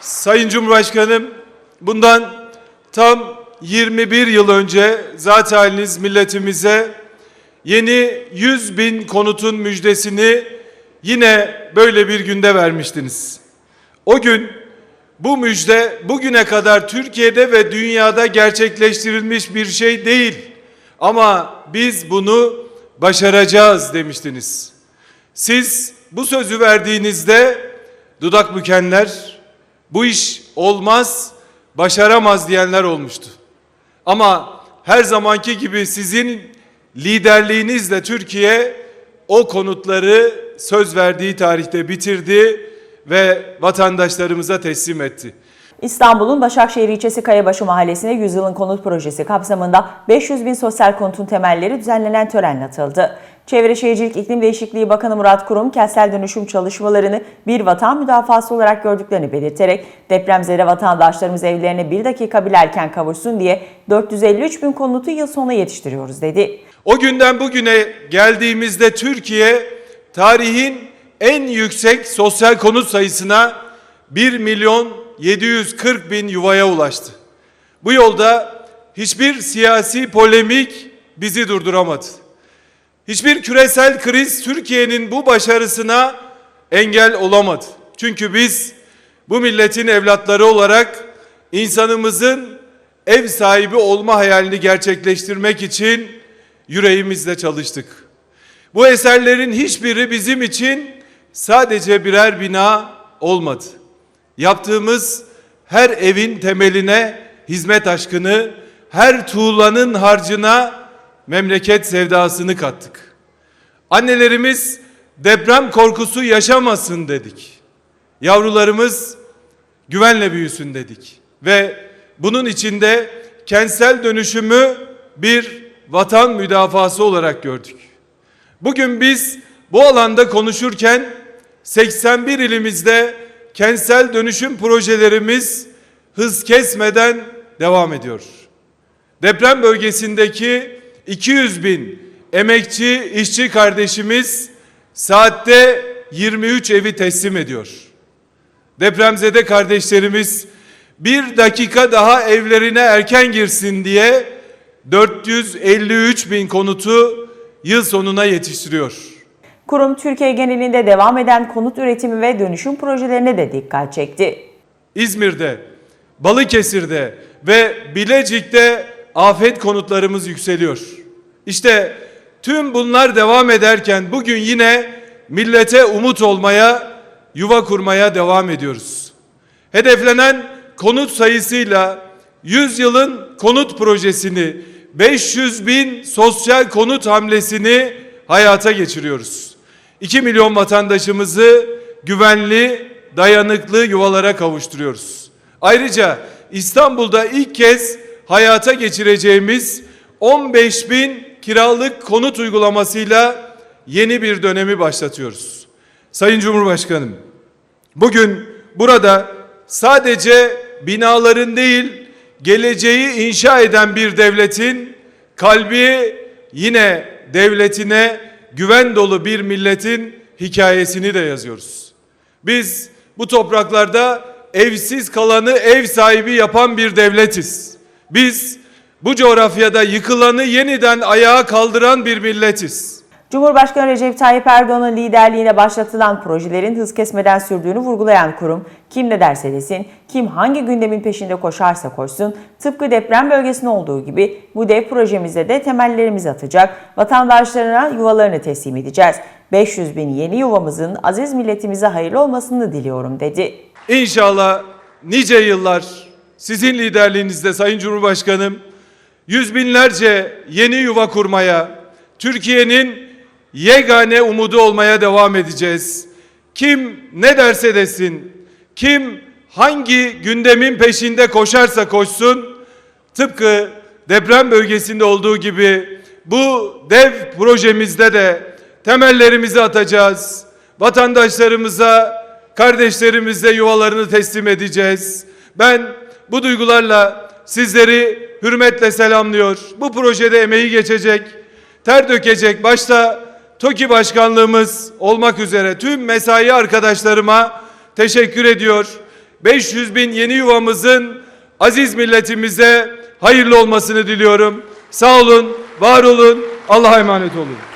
Sayın Cumhurbaşkanım, bundan tam 21 yıl önce zat haliniz milletimize yeni 100 bin konutun müjdesini yine böyle bir günde vermiştiniz. O gün bu müjde bugüne kadar Türkiye'de ve dünyada gerçekleştirilmiş bir şey değil. Ama biz bunu başaracağız demiştiniz. Siz bu sözü verdiğinizde dudak bükenler, bu iş olmaz, başaramaz diyenler olmuştu. Ama her zamanki gibi sizin liderliğinizle Türkiye o konutları söz verdiği tarihte bitirdi ve vatandaşlarımıza teslim etti. İstanbul'un Başakşehir ilçesi Kayabaşı Mahallesi'ne Yüzyılın Konut Projesi kapsamında 500 bin sosyal konutun temelleri düzenlenen törenle atıldı. Çevre Şehircilik İklim Değişikliği Bakanı Murat Kurum, kentsel dönüşüm çalışmalarını bir vatan müdafası olarak gördüklerini belirterek depremzede vatandaşlarımız evlerine bir dakika bile erken kavuşsun diye 453 bin konutu yıl sonuna yetiştiriyoruz dedi. O günden bugüne geldiğimizde Türkiye tarihin en yüksek sosyal konut sayısına 1 milyon 740 bin yuvaya ulaştı. Bu yolda hiçbir siyasi polemik bizi durduramadı. Hiçbir küresel kriz Türkiye'nin bu başarısına engel olamadı. Çünkü biz bu milletin evlatları olarak insanımızın ev sahibi olma hayalini gerçekleştirmek için yüreğimizle çalıştık. Bu eserlerin hiçbiri bizim için sadece birer bina olmadı. Yaptığımız her evin temeline hizmet aşkını, her tuğlanın harcına memleket sevdasını kattık. Annelerimiz deprem korkusu yaşamasın dedik. Yavrularımız güvenle büyüsün dedik. Ve bunun içinde kentsel dönüşümü bir vatan müdafası olarak gördük. Bugün biz bu alanda konuşurken 81 ilimizde kentsel dönüşüm projelerimiz hız kesmeden devam ediyor. Deprem bölgesindeki 200 bin emekçi işçi kardeşimiz saatte 23 evi teslim ediyor. Depremzede kardeşlerimiz bir dakika daha evlerine erken girsin diye 453 bin konutu yıl sonuna yetiştiriyor. Kurum Türkiye genelinde devam eden konut üretimi ve dönüşüm projelerine de dikkat çekti. İzmir'de, Balıkesir'de ve Bilecik'te afet konutlarımız yükseliyor. İşte tüm bunlar devam ederken bugün yine millete umut olmaya, yuva kurmaya devam ediyoruz. Hedeflenen konut sayısıyla 100 yılın konut projesini, 500 bin sosyal konut hamlesini hayata geçiriyoruz. 2 milyon vatandaşımızı güvenli, dayanıklı yuvalara kavuşturuyoruz. Ayrıca İstanbul'da ilk kez hayata geçireceğimiz 15 bin kiralık konut uygulamasıyla yeni bir dönemi başlatıyoruz. Sayın Cumhurbaşkanım, bugün burada sadece binaların değil, geleceği inşa eden bir devletin kalbi yine devletine güven dolu bir milletin hikayesini de yazıyoruz. Biz bu topraklarda evsiz kalanı ev sahibi yapan bir devletiz. Biz bu coğrafyada yıkılanı yeniden ayağa kaldıran bir milletiz. Cumhurbaşkanı Recep Tayyip Erdoğan'ın liderliğine başlatılan projelerin hız kesmeden sürdüğünü vurgulayan kurum, kim ne derse desin, kim hangi gündemin peşinde koşarsa koşsun, tıpkı deprem bölgesinde olduğu gibi bu dev projemizde de temellerimizi atacak, vatandaşlarına yuvalarını teslim edeceğiz. 500 bin yeni yuvamızın aziz milletimize hayırlı olmasını diliyorum dedi. İnşallah nice yıllar sizin liderliğinizde Sayın Cumhurbaşkanım yüz binlerce yeni yuva kurmaya, Türkiye'nin yegane umudu olmaya devam edeceğiz. Kim ne derse desin, kim hangi gündemin peşinde koşarsa koşsun, tıpkı deprem bölgesinde olduğu gibi bu dev projemizde de temellerimizi atacağız. Vatandaşlarımıza, kardeşlerimize yuvalarını teslim edeceğiz. Ben bu duygularla sizleri hürmetle selamlıyor. Bu projede emeği geçecek, ter dökecek başta TOKİ başkanlığımız olmak üzere tüm mesai arkadaşlarıma teşekkür ediyor. 500 bin yeni yuvamızın aziz milletimize hayırlı olmasını diliyorum. Sağ olun, var olun, Allah'a emanet olun.